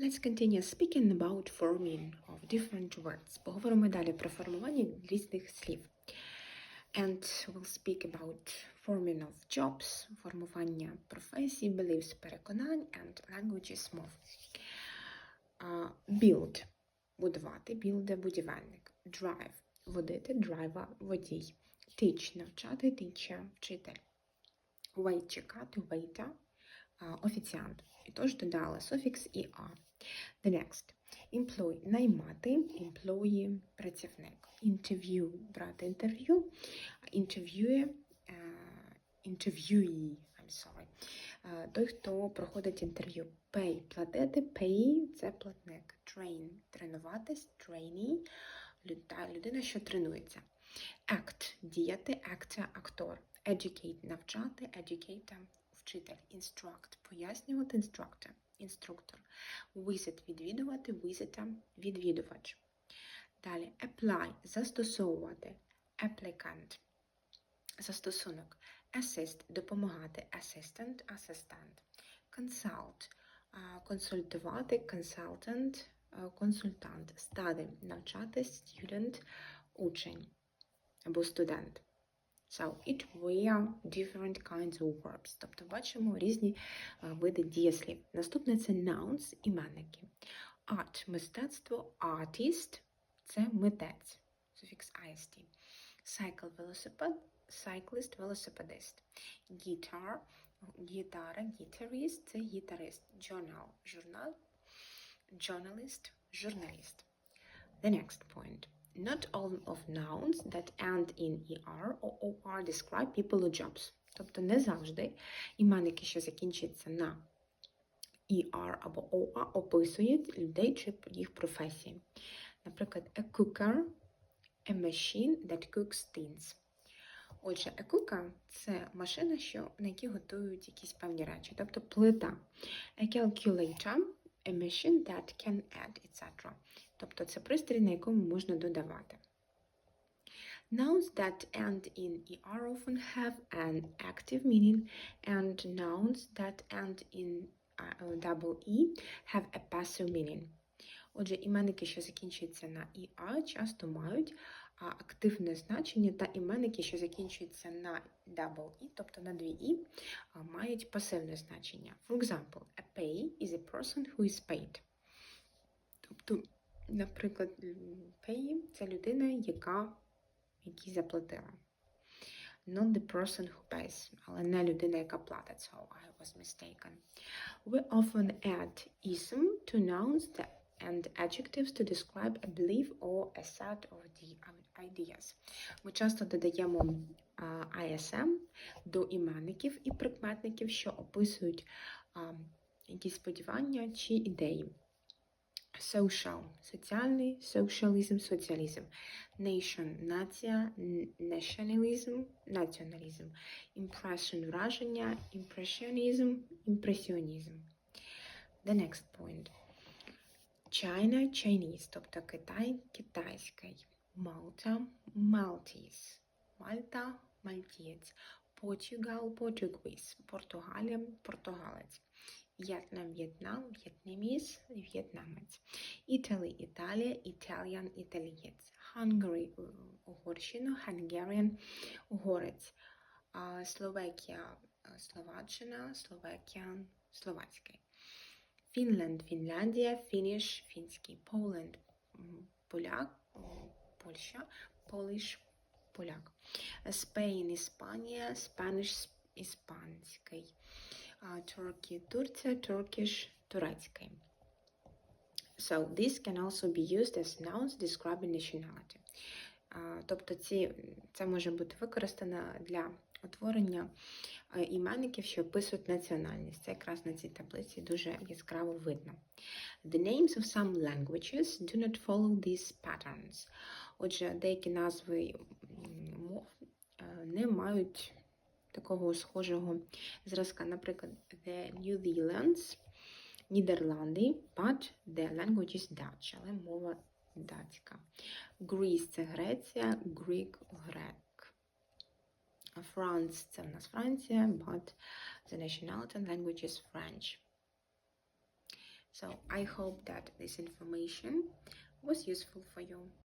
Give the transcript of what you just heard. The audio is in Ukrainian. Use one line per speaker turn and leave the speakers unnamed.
Let's continue speaking about forming of different words. Поговоримо далі про формування різних слів. And we'll speak about forming of jobs, формування професій, beliefs, переконань and languages мов. Uh, build – будувати, build – будівельник. Drive – водити, driver – водій. Teach – навчати, teacher – вчитель. Wait – чекати, waiter – офіціант. І тож додала суфікс і а. The next. Employ – наймати, employee – працівник. Interview – брати інтерв'ю. Interviewer – interviewee, I'm sorry. Е, Той, хто проходить інтерв'ю. Pay – платити, pay – це платник. Train – тренуватись, trainee – людина, що тренується. Act – діяти, actor – актор. Educate – навчати, educator – вчитель. Instruct – пояснювати, instructor – інструктор. Visit – відвідувати, visitor – відвідувач. Далі apply – застосовувати, applicant – застосунок. Assist – допомагати, assistant – асистент. Consult – консультувати, consultant – консультант. Study – навчати, student – учень або студент. So, it were different kinds of verbs. Тобто бачимо різні е, види дієслів. Наступне це nouns, іменники. Art – мистецтво, artist – це митець, суфікс ist. Cycle – велосипед, cyclist – велосипедист. Guitar – гітара, guitarist – це гітарист. Journal – журнал, journalist – журналіст. The next point. Not all of nouns that end in er or or describe people or jobs. Тобто не завжди іменники, що закінчуються на er або or, описують людей чи їх професії. Наприклад, a cooker, a machine that cooks things. Отже, a cooker – це машина, що, на якій готують якісь певні речі, тобто плита. A calculator – a machine that can add, etc. Тобто це пристрій, на якому можна додавати. Nouns that end in er often have an active meaning, and nouns that end in uh, double e have a passive meaning. Отже, іменники, що закінчуються на «іа», часто мають активне значення, та іменники, що закінчуються на double e, тобто на дві і, мають пасивне значення. For example, a pay is a person who is paid. Тобто, наприклад, pay – це людина, яка якій заплатила. Not the person who pays, але не людина, яка платить. So I was mistaken. We often add ism to nouns and adjectives to describe a belief or a set of the ideas. Ми часто додаємо ISM до іменників і прикметників, що описують якісь сподівання чи ідеї. Social – соціальний, socialism – соціалізм. Nation – нація, nationalism – націоналізм. Impression – враження, impressionism – імпресіонізм. The next point. China – Chinese, тобто Китай – китайський. Malta – Maltese. Мальта – мальтієць. Portugal – Portuguese. Португалія – португалець. В'єтнам, В'єтнам, в'єтнаміс, в'єтнамець. Італія, Італія, Italian, італієць. Hungary, е, Угорщина, Hungarian, угорець. Словакія, е, Словаччина, Словакія, словацький. Фінленд, Фінляндія, Фініш, фінський. М, поляк, Польща, Polish, поляк. Spain, Іспанія, Spanish, іспанський. Turkey, Турція, Turkish, турецький. So this can also be used as nouns describing nationality. Тобто ці, це може бути використано для утворення е, іменників, що описують національність. Це якраз на цій таблиці дуже яскраво видно. The names of some languages do not follow these patterns. Отже, деякі назви мов е, не мають такого схожого зразка. Наприклад, The New Zealands, Нідерланди, but the language is Dutch, але мова датська. Greece – це Греція, Greek – грек. France – це в нас Франція, but the nationality and language is French. So I hope that this information was useful for you.